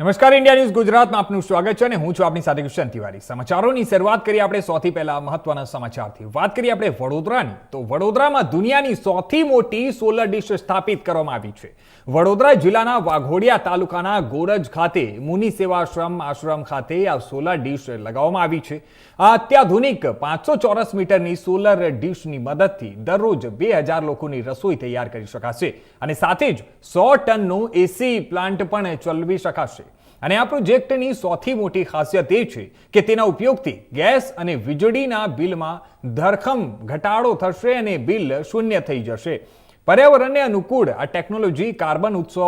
નમસ્કાર, India news ગુજરાતમાં આપનું સ્વાગત છે અને હું છું આપની સાથે કિશન તિવારી. સમાચારોની શરૂઆત કરીએ આપણે સૌથી પહેલા મહત્વના સમાચારથી. વાત કરીએ આપણે વડોદરાની. તો વડોદરામાં દુનિયાની સૌથી મોટી સોલર ડિશ સ્થાપિત કરવામાં આવી છે. વડોદરા જિલ્લાના વાઘોડિયા તાલુકાના ગોરજ ખાતે મુનિ સેવાશ્રમ આશ્રમ ખાતે આ સોલર ડિશ લગાવવામાં આવી છે. આ અત્યાધુનિક પાંચસો ચોરસ મીટરની સોલર ડિશની મદદથી દરરોજ બે હજાર લોકોની રસોઈ તૈયાર કરી શકાશે. અને સાથે જ સો ટનનું એસી પ્લાન્ટ પણ ચલાવી શકાશે. અને આ પ્રોજેક્ટની સૌથી મોટી ખાસિયત એ છે કે તેના ઉપયોગથી ગેસ અને વીજળીના બિલમાં ધરખમ ઘટાડો થશે અને બિલ શૂન્ય થઈ જશે. પર્યાવરણને અનુકૂળ આ ટેકનોલોજી કાર્બન ઉત્સવ,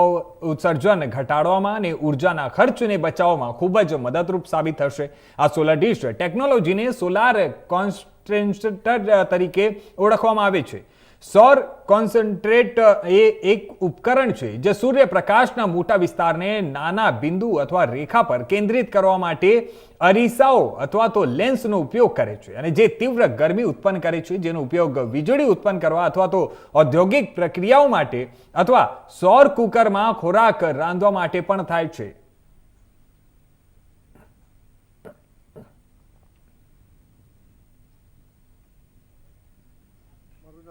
ઉત્સર્જન ઘટાડવામાં અને ઉર્જાના ખર્ચને બચાવવામાં ખૂબ જ મદદરૂપ સાબિત થશે. આ સોલર ડિશ ટેકનોલોજીને સોલાર કોન્સ્ટ્રેન્ટર તરીકે ઓળખવામાં આવે છે. સૌર કોન્સન્ટ્રેટ, એ એક ઉપકરણ છે જે સૂર્યપ્રકાશના મોટા વિસ્તારને નાના બિંદુ અથવા રેખા પર કેન્દ્રિત કરવા માટે અરીસાઓ અથવા તો લેન્સનો ઉપયોગ કરે છે અને જે તીવ્ર ગરમી ઉત્પન્ન કરે છે, જેનો ઉપયોગ વીજળી ઉત્પન્ન કરવા અથવા તો ઔદ્યોગિક પ્રક્રિયાઓ માટે અથવા સૌર કુકરમાં ખોરાક રાંધવા માટે પણ થાય છે.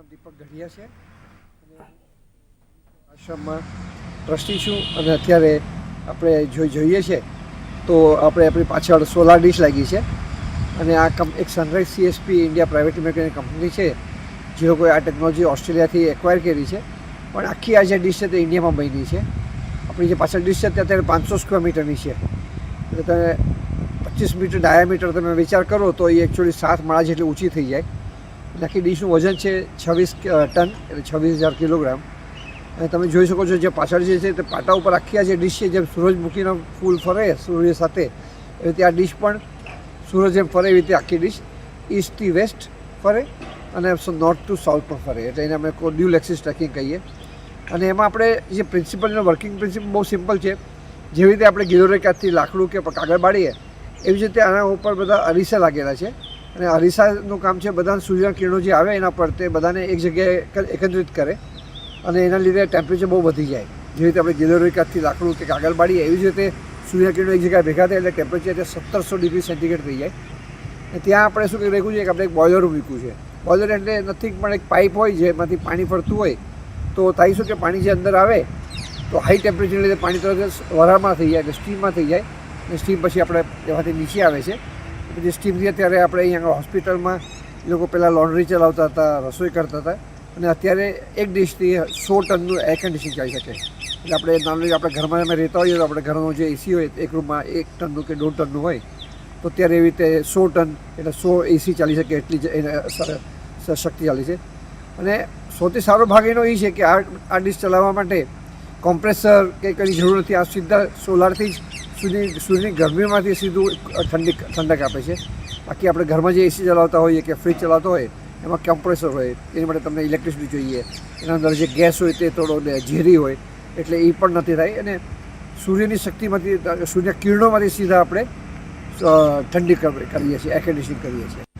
નામ દીપક ઘડિયા છે. આશ્રમમાં ટ્રસ્ટી છું અને અત્યારે આપણે જો જોઈએ છે, તો આપણે આપણી પાછળ સોલાર ડીશ લાગી છે. અને આ કંપ એક સનરાઈઝ સીએસપી ઇન્ડિયા પ્રાઇવેટ લિમિટેડની કંપની છે, જે લોકોએ આ ટેકનોલોજી ઓસ્ટ્રેલિયાથી એક્વાયર કરી છે. પણ આખી આ જે ડીશ છે તે ઇન્ડિયામાં બની છે. આપણી જે પાછળ ડિશ છે તે અત્યારે પાંચસો સ્ક્વેર મીટરની છે. એટલે તમે પચીસ મીટર ડાયામીટર તમે વિચાર કરો તો એ એકચ્યુઅલી સાત માળા જેટલી ઊંચી થઈ જાય. એટલે ડીશનું વજન છે છવ્વીસ ટન, એટલે છવ્વીસ હજાર કિલોગ્રામ. અને તમે જોઈ શકો છો જે પાછળ જે છે તે પાટા ઉપર આખી આ જે ડીશ છે જેમ સૂરજમુખીનો ફૂલ ફરે સૂર્ય સાથે, એવી રીતે આ ડીશ પણ સૂરજ જેમ ફરે એવી રીતે આખી ડીશ ઈસ્ટથી વેસ્ટ ફરે અને નોર્થ ટુ સાઉથ પણ ફરે. એટલે એને અમે ડ્યુલ એક્સિસ ટ્રેકિંગ કહીએ. અને એમાં આપણે જે પ્રિન્સિપલનો વર્કિંગ પ્રિન્સિપલ બહુ સિમ્પલ છે. જેવી રીતે આપણે ગિલોરેકાથી લાકડું કે કાગળ બાળીએ, એવી જ રીતે આના ઉપર બધા અરીસા લાગેલા છે. અને અરીસાનું કામ છે બધા સૂર્યના કિરણો જે આવે એના પર તે બધાને એક જગ્યાએ એક- એકત્રિત કરે અને એના લીધે ટેમ્પરેચર બહુ વધી જાય. જેવી રીતે આપણે ગિલોરિકાથી લાકડું કે કાગળ બાળીએ એવી જ રીતે સૂર્યના કિરણો એક જગ્યાએ ભેગા થાય એટલે ટેમ્પરેચર સત્તરસો ડિગ્રી સેન્ટીગ્રેડ થઈ જાય. અને ત્યાં આપણે શું રાખ્યું છે, કે આપણે એક બોઇલર મૂક્યું છે. બોઇલર એટલે નથી પણ એક પાઇપ હોય જેમાંથી પાણી ફરતું હોય, તો થાય શું કે પાણી જે અંદર આવે, તો હાઈ ટેમ્પરેચરને લીધે પાણી તરત વરાળમાં થઈ જાય, એટલે સ્ટીમમાં થઈ જાય. અને સ્ટીમ પછી આપણે એમાંથી નીચે આવે છે. પછી સ્ટીમથી અત્યારે આપણે અહીંયા હોસ્પિટલમાં એ લોકો પહેલાં લોન્ડ્રી ચલાવતા હતા, રસોઈ કરતા હતા. અને અત્યારે એક ડિશથી સો ટનનું એર કન્ડિશન ચાલી શકે. એટલે આપણે નોર્મલી આપણે ઘરમાં અમે રહેતા હોઈએ તો આપણે ઘરનો જે એસી હોય એક રૂમમાં એક ટનનું કે દોઢ ટનનું હોય, તો અત્યારે એવી રીતે સો ટન એટલે સો એસી ચાલી શકે એટલી જ એને શક્તિ ચાલી છે. અને સૌથી સારો ભાગ એનો એ છે કે આ આ ડિશ ચલાવવા માટે કોમ્પ્રેસર કે કંઈ જરૂર નથી. આ સીધા સોલારથી જ સૂર્યની સૂર્યની ગરમીમાંથી સીધું ઠંડી, ઠંડક આપે છે. બાકી આપણે ઘરમાં જે એસી ચલાવતા હોઈએ કે ફ્રીજ ચલાવતો હોય, એમાં કોમ્પ્રેસર હોય, એની માટે તમને ઇલેક્ટ્રિસિટી જોઈએ. એના અંદર જે ગેસ હોય તે થોડો ઝેરી હોય, એટલે એ પણ નથી થાય. અને સૂર્યની શક્તિમાંથી સૂર્ય કિરણોમાંથી સીધા આપણે ઠંડી કર- કરીએ છીએ એર કન્ડિશનિંગ કરીએ છીએ.